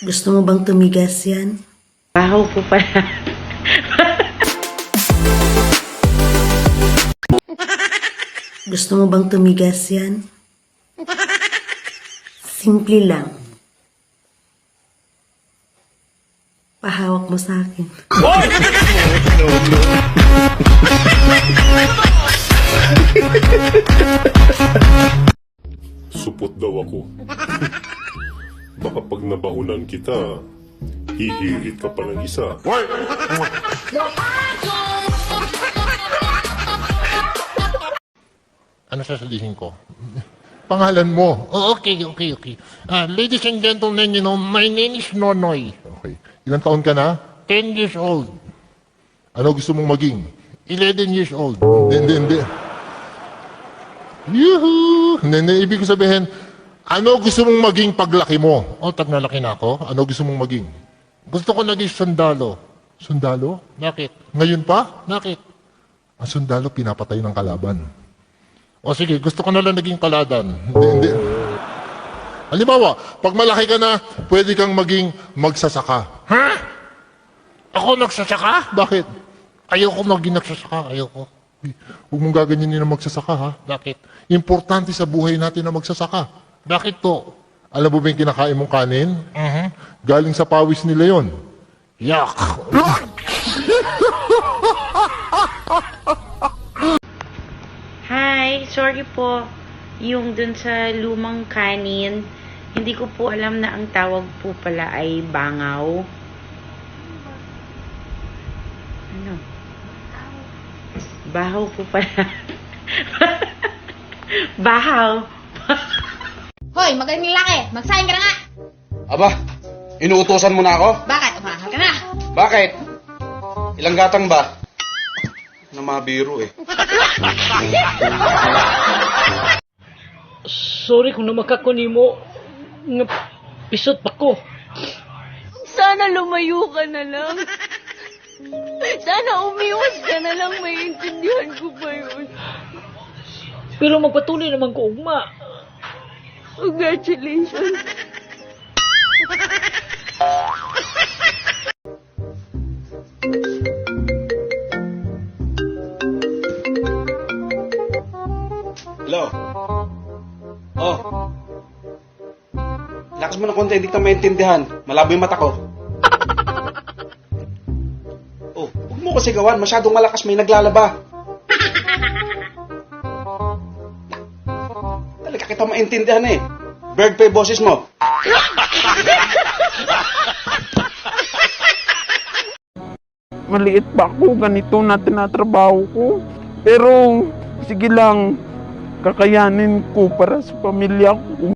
Gusto mo bang tumigas yan? Bahaw po pala. Gusto mo bang tumigas yan? Simple lang. Pahawak mo sa akin. Supot daw ako. Baka pag nabahunan kita, hihirit ka pa ng isa. Ano sasabihin ko? Pangalan mo. Oh, okay, okay, okay. Ah, ladies and gentlemen, you know, my name is Nonoy. Okay. Ilang taon ka na? 10 years old. Ano gusto mong maging? 11 years old. Hindi, hindi, hindi. Yuhu! Hindi, hindi. Ibig ko sabihin, ano gusto mong maging paglaki mo? O, tag nalaki na ako. Ano gusto mong maging? Gusto ko naging sundalo. Sundalo? Bakit? Ngayon pa? Bakit? Ang sundalo, pinapatay ng kalaban. O sige, gusto ko na lang naging kaladan. Hindi, hindi. Halimbawa, pag malaki ka na, pwede kang maging magsasaka. Ha? Ako nagsasaka? Bakit? Ayoko maging nagsasaka. Ayoko. Huwag mong gaganyanin na magsasaka, ha? Bakit? Importante sa buhay natin na magsasaka. Bakit to? Alam mo ba yung kinakain mong kanin? Mhm. Galing sa pawis nila yon. Yak! Hi, sorry po. Yung dun sa lumang kanin, hindi ko po alam na ang tawag po pala ay bangaw. Ano? Bahaw po pala. Bahaw. Hoy, magaling lalaki! Magsahin ka na nga! Aba, inuutosan mo na ako? Bakit? Umahal ka na! Bakit? Ilang gatang ba? Na mga biro eh. Sorry kung namakakuni mo. Nga pisot pa ko. Sana lumayo ka na lang. Sana umiwas ka na lang. Maiintindihan ko pa yun. Pero magpatuloy naman ko ugma. Congratulations. Hello? Oh. Lakas mo ng konti, hindi kita maintindihan. Malabo yung mata ko. Oh, huwag mo kasi gawan. Masyadong malakas, may naglalaba. Kita maintindihan eh. Bird pa yung boses mo. maliit pa ako, ganito na tinatrabaho ko. Pero, sige lang, kakayanin ko para sa pamilya ko.